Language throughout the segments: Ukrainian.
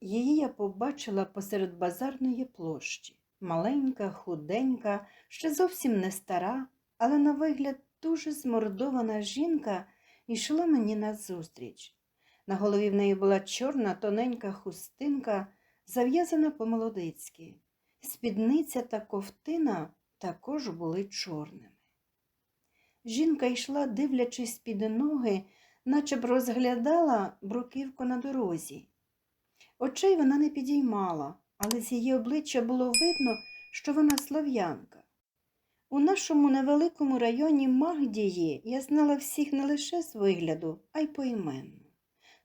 Її я побачила посеред базарної площі. Маленька, худенька, ще зовсім не стара, але на вигляд дуже змордована жінка йшла мені назустріч. На голові в неї була чорна тоненька хустинка, зав'язана по-молодицьки. Спідниця та ковтина також були чорними. Жінка йшла, дивлячись під ноги, наче б розглядала бруківку на дорозі. Очей вона не підіймала, але з її обличчя було видно, що вона слов'янка. У нашому невеликому районі Магдії я знала всіх не лише з вигляду, а й поіменно.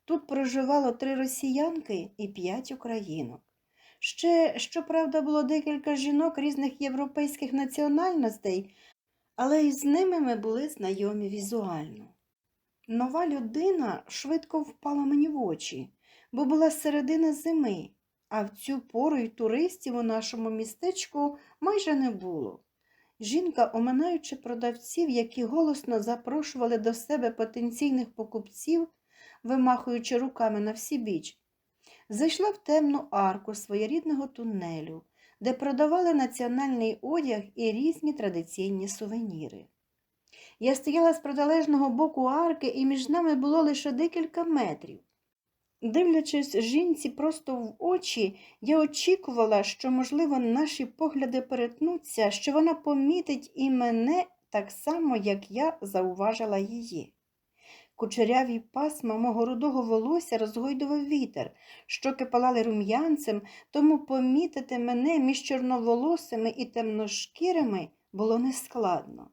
Тут проживало три росіянки і п'ять українок. Ще, щоправда, було декілька жінок різних європейських національностей, але із ними ми були знайомі візуально. Нова людина швидко впала мені в очі, бо була середина зими, а в цю пору й туристів у нашому містечку майже не було. Жінка, оминаючи продавців, які голосно запрошували до себе потенційних покупців, вимахуючи руками на всі біч, зайшла в темну арку своєрідного тунелю, де продавали національний одяг і різні традиційні сувеніри. Я стояла з протилежного боку арки, і між нами було лише декілька метрів. Дивлячись жінці просто в очі, я очікувала, що, можливо, наші погляди перетнуться, що вона помітить і мене так само, як я зауважила її. Кучеряві пасма мого рудого волосся розгойдував вітер, щоки палали рум'янцем, тому помітити мене між чорноволосими і темношкірими було нескладно.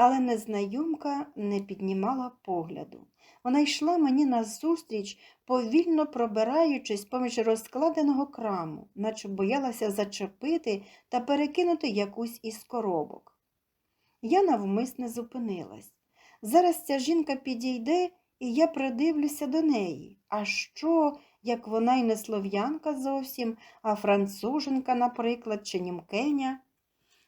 Але незнайомка не піднімала погляду. Вона йшла мені назустріч, повільно пробираючись поміж розкладеного краму, наче боялася зачепити та перекинути якусь із коробок. Я навмисне зупинилась. Зараз ця жінка підійде, і я придивлюся до неї. А що, як вона й не слов'янка зовсім, а француженка, наприклад, чи німкеня?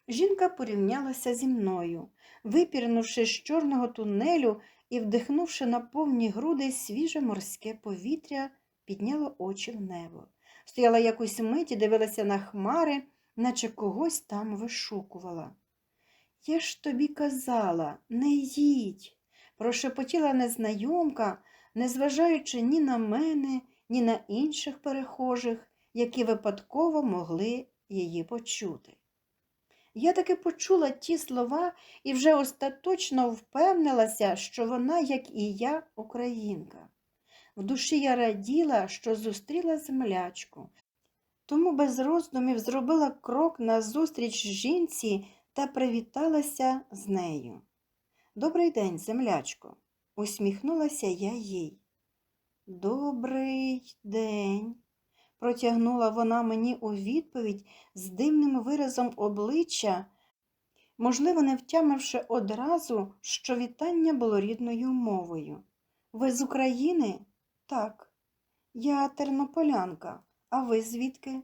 Жінка порівнялася зі мною, випірнувши з чорного тунелю і, вдихнувши на повні груди свіже морське повітря, підняла очі в небо. Стояла якусь мить і дивилася на хмари, наче когось там вишукувала. Я ж тобі казала, не їдь, прошепотіла незнайомка, незважаючи ні на мене, ні на інших перехожих, які випадково могли її почути. Я таки почула ті слова і вже остаточно впевнилася, що вона, як і я, українка. В душі я раділа, що зустріла землячку, тому без роздумів зробила крок назустріч жінці та привіталася з нею. Добрий день, землячко, усміхнулася я їй. Добрий день, протягнула вона мені у відповідь з дивним виразом обличчя, можливо, не втямивши одразу, що вітання було рідною мовою. Ви з України? Так. Я тернополянка, а ви звідки?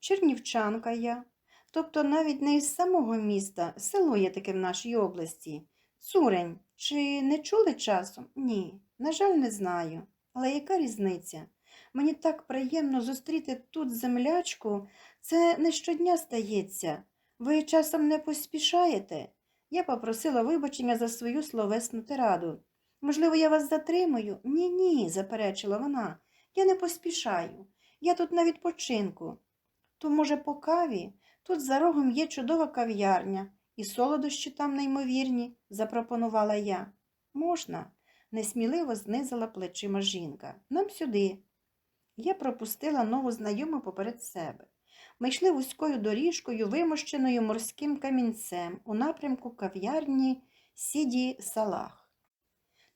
Чернівчанка я. Тобто навіть не із самого міста, село є таке в нашій області. Цурень, чи не чули часом? Ні, на жаль, не знаю. Але яка різниця? Мені так приємно зустріти тут землячку, це не щодня стається. Ви часом не поспішаєте? Я попросила вибачення за свою словесну тираду. Можливо, я вас затримую? Ні, ні, заперечила вона. Я не поспішаю. Я тут на відпочинку. То, може, по каві? Тут за рогом є чудова кав'ярня, і солодощі там неймовірні, запропонувала я. Можна, несміливо знизила плечима жінка. Нам сюди. Я пропустила нову знайому поперед себе. Ми йшли вузькою доріжкою, вимощеною морським камінцем у напрямку кав'ярні Сіді Салах.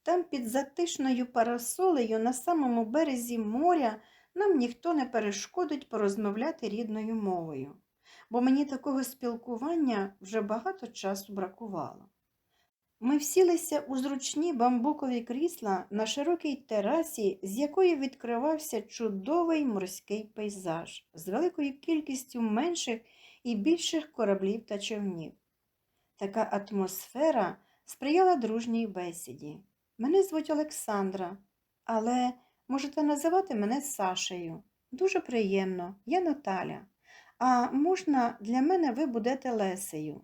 Там під затишною парасолею на самому березі моря нам ніхто не перешкодить порозмовляти рідною мовою, бо мені такого спілкування вже багато часу бракувало. Ми всілися у зручні бамбукові крісла на широкій терасі, з якої відкривався чудовий морський пейзаж з великою кількістю менших і більших кораблів та човнів. Така атмосфера сприяла дружній бесіді. Мене звуть Олександра, але можете називати мене Сашею. Дуже приємно, я Наталя. А можна для мене ви будете Лесею?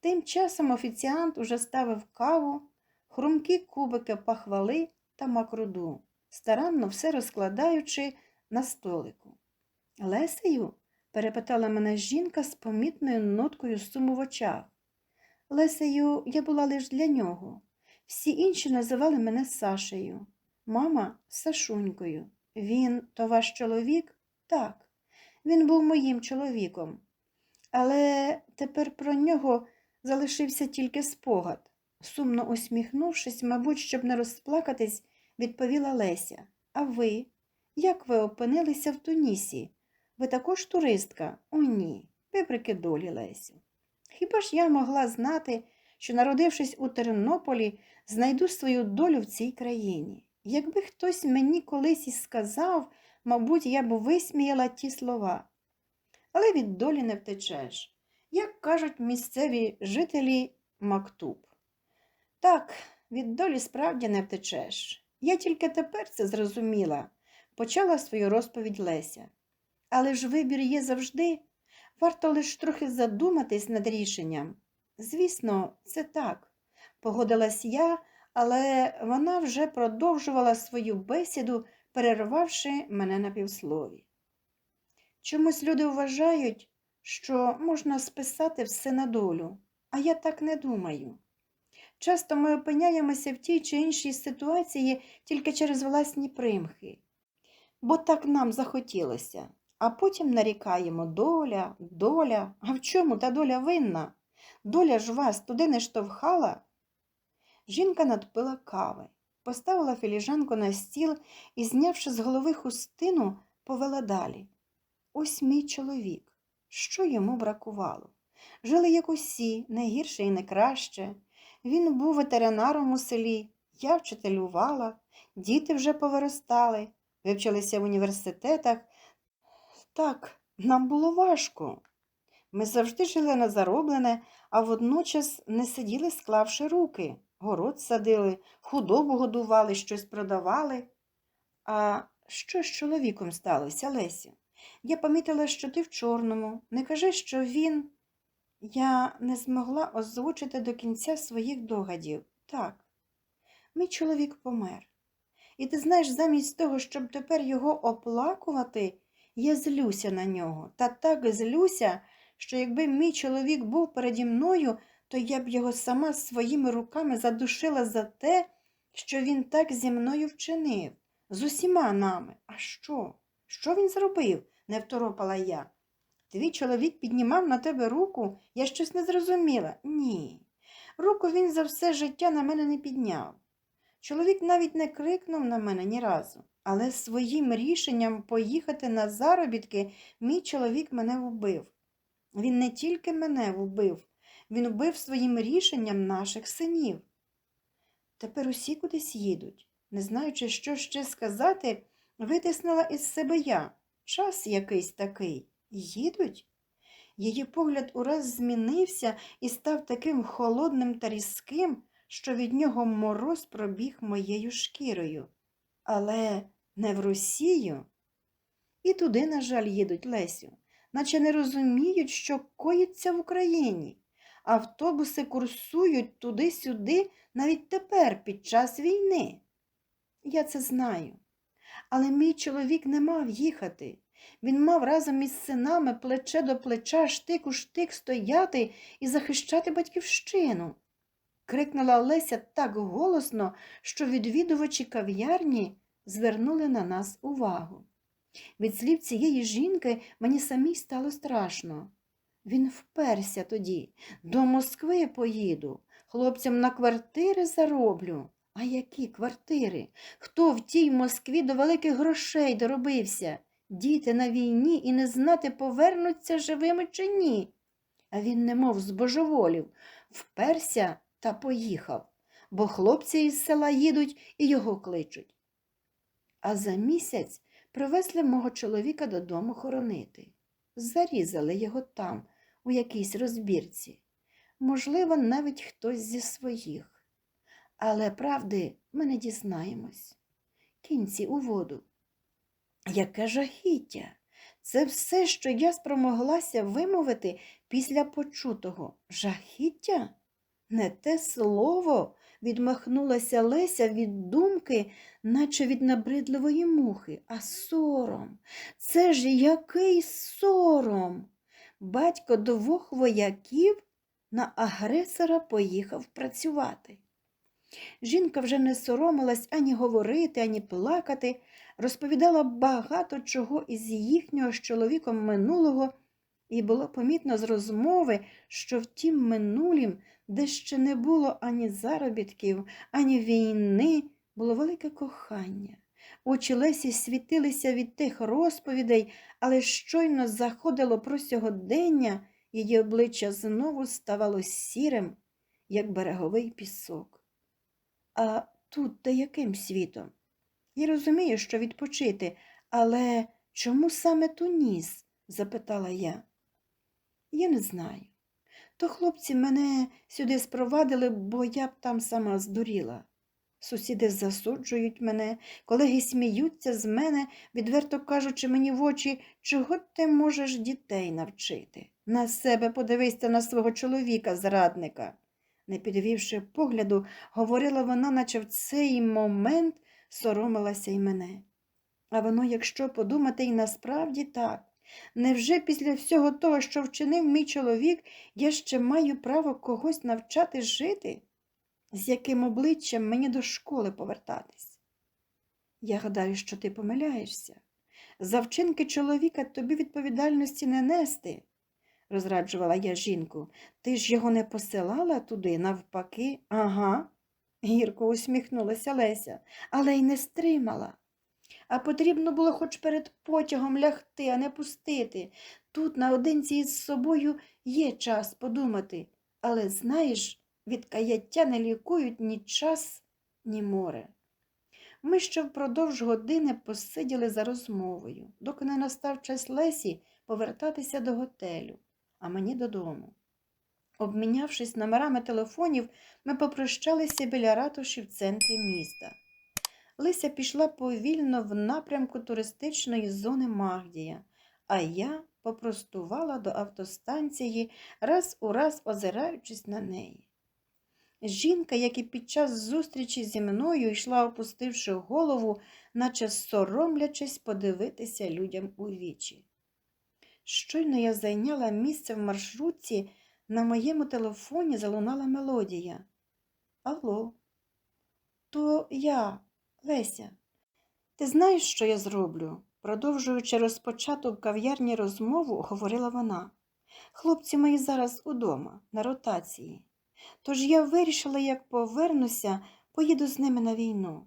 Тим часом офіціант уже ставив каву, хрумкі кубики пахвали та макруду, старанно все розкладаючи на столику. Лесею? перепитала мене жінка з помітною ноткою суму в очах. Лесею я була лише для нього. Всі інші називали мене Сашею. Мама Сашунькою. Він то ваш чоловік? Так. Він був моїм чоловіком. Але тепер про нього залишився тільки спогад. Сумно усміхнувшись, мабуть, щоб не розплакатись, відповіла Леся. А ви? Як ви опинилися в Тунісі? Ви також туристка? О, ні. Вибрики долі, Лесю. Хіба ж я могла знати, що, народившись у Тернополі, знайду свою долю в цій країні? Якби хтось мені колись і сказав, мабуть, я б висміяла ті слова. Але від долі не втечеш, як кажуть місцеві жителі Мактуб. Так, від долі справді не втечеш. Я тільки тепер це зрозуміла, почала свою розповідь Леся. Але ж вибір є завжди. Варто лише трохи задуматись над рішенням. Звісно, це так, погодилась я, але вона вже продовжувала свою бесіду, перервавши мене на півслові. Чомусь люди вважають, що можна списати все на долю, а я так не думаю. Часто ми опиняємося в тій чи іншій ситуації тільки через власні примхи, бо так нам захотілося, а потім нарікаємо доля, доля, а в чому та доля винна? Доля ж вас туди не штовхала? Жінка надпила кави, поставила філіжанку на стіл і, знявши з голови хустину, повела далі. Ось мій чоловік. Що йому бракувало? Жили як усі, не гірше і не краще. Він був ветеринаром у селі, я вчителювала, діти вже повиростали, вивчилися в університетах. Так, нам було важко. Ми завжди жили на зароблене, а водночас не сиділи, склавши руки. Город садили, худобу годували, щось продавали. А що з чоловіком сталося, Лесю? Я помітила, що ти в чорному. Не кажи, що він. Я не змогла озвучити до кінця своїх догадів. Так, мій чоловік помер. І ти знаєш, замість того, щоб тепер його оплакувати, я злюся на нього. Та так злюся, що якби мій чоловік був переді мною, то я б його сама своїми руками задушила за те, що він так зі мною вчинив, з усіма нами. А що? Що він зробив? Не второпала я. Твій чоловік піднімав на тебе руку, я щось не зрозуміла. Ні. Руку він за все життя на мене не підняв. Чоловік навіть не крикнув на мене ні разу, але своїм рішенням поїхати на заробітки мій чоловік мене вбив. Він не тільки мене вбив, він вбив своїм рішенням наших синів. Тепер усі кудись їдуть. Не знаючи, що ще сказати, витиснула із себе я. Час якийсь такий. Їдуть? Її погляд ураз змінився і став таким холодним та різким, що від нього мороз пробіг моєю шкірою. Але не в Росію. І туди, на жаль, їдуть Лесю, наче не розуміють, що коїться в Україні. Автобуси курсують туди-сюди навіть тепер, під час війни. Я це знаю. Але мій чоловік не мав їхати. Він мав разом із синами плече до плеча штик у штик стояти і захищати батьківщину. крикнула Леся так голосно, що відвідувачі кав'ярні звернули на нас увагу. Від слів цієї жінки мені самій стало страшно. Він вперся тоді. До Москви поїду, хлопцям на квартири зароблю. А які квартири? Хто в тій Москві до великих грошей доробився? Діти на війні і не знати, повернуться живими чи ні. А він немов збожеволів, вперся та поїхав, бо хлопці із села їдуть і його кличуть. А за місяць привезли мого чоловіка додому хоронити. Зарізали його там, у якійсь розбірці. Можливо, навіть хтось зі своїх. Але правди ми не дізнаємось. Кінці у воду. Яке жахіття! Це все, що я спромоглася вимовити після почутого. Жахіття? Не те слово, відмахнулася Леся від думки, наче від набридливої мухи, а сором. Це ж який сором. Батько двох вояків на агресора поїхав працювати. Жінка вже не соромилась ані говорити, ані плакати, розповідала багато чого із їхнього з чоловіком минулого, і було помітно з розмови, що в тім минулім, де ще не було ані заробітків, ані війни, було велике кохання. Очі Лесі світилися від тих розповідей, але щойно заходило про сьогодення, її обличчя знову ставало сірим, як береговий пісок. А тут та яким світом? Я розумію, що відпочити, але чому саме Туніс? запитала я. Я не знаю. То хлопці мене сюди спровадили, бо я б там сама здуріла. Сусіди засуджують мене, колеги сміються з мене, відверто кажучи мені в очі, чого ти можеш дітей навчити. На себе подивися на свого чоловіка, зрадника. Не підвівши погляду, говорила вона, наче в цей момент соромилася й мене. А воно, якщо подумати, і насправді так. Невже після всього того, що вчинив мій чоловік, я ще маю право когось навчати жити? З яким обличчям мені до школи повертатись? Я гадаю, що ти помиляєшся. За вчинки чоловіка тобі відповідальності не нести, розраджувала я жінку. Ти ж його не посилала туди, навпаки, ага. Гірко усміхнулася Леся, але й не стримала. А потрібно було хоч перед потягом лягти, а не пустити. Тут наодинці із собою є час подумати, але знаєш, від каяття не лікують ні час, ні море. Ми ще впродовж години посиділи за розмовою, доки не настав час Лесі повертатися до готелю, а мені додому. Обмінявшись номерами телефонів, ми попрощалися біля ратуші в центрі міста. Лися пішла повільно в напрямку туристичної зони Магдія, а я попростувала до автостанції, раз у раз озираючись на неї. Жінка, як і під час зустрічі зі мною йшла, опустивши голову, наче соромлячись подивитися людям у вічі. Щойно я зайняла місце в маршрутці, на моєму телефоні залунала мелодія. Алло, то я, Леся, ти знаєш, що я зроблю? Продовжуючи розпочату в кав'ярні розмову, говорила вона. Хлопці мої зараз удома, на ротації. Тож я вирішила, як повернуся, поїду з ними на війну.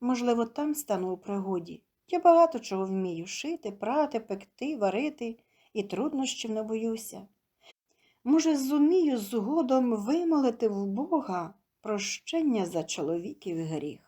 Можливо, там стану у пригоді. Я багато чого вмію шити, прати, пекти, варити і труднощів не боюся. Може, зумію згодом вимолити в Бога прощення за чоловіків гріх.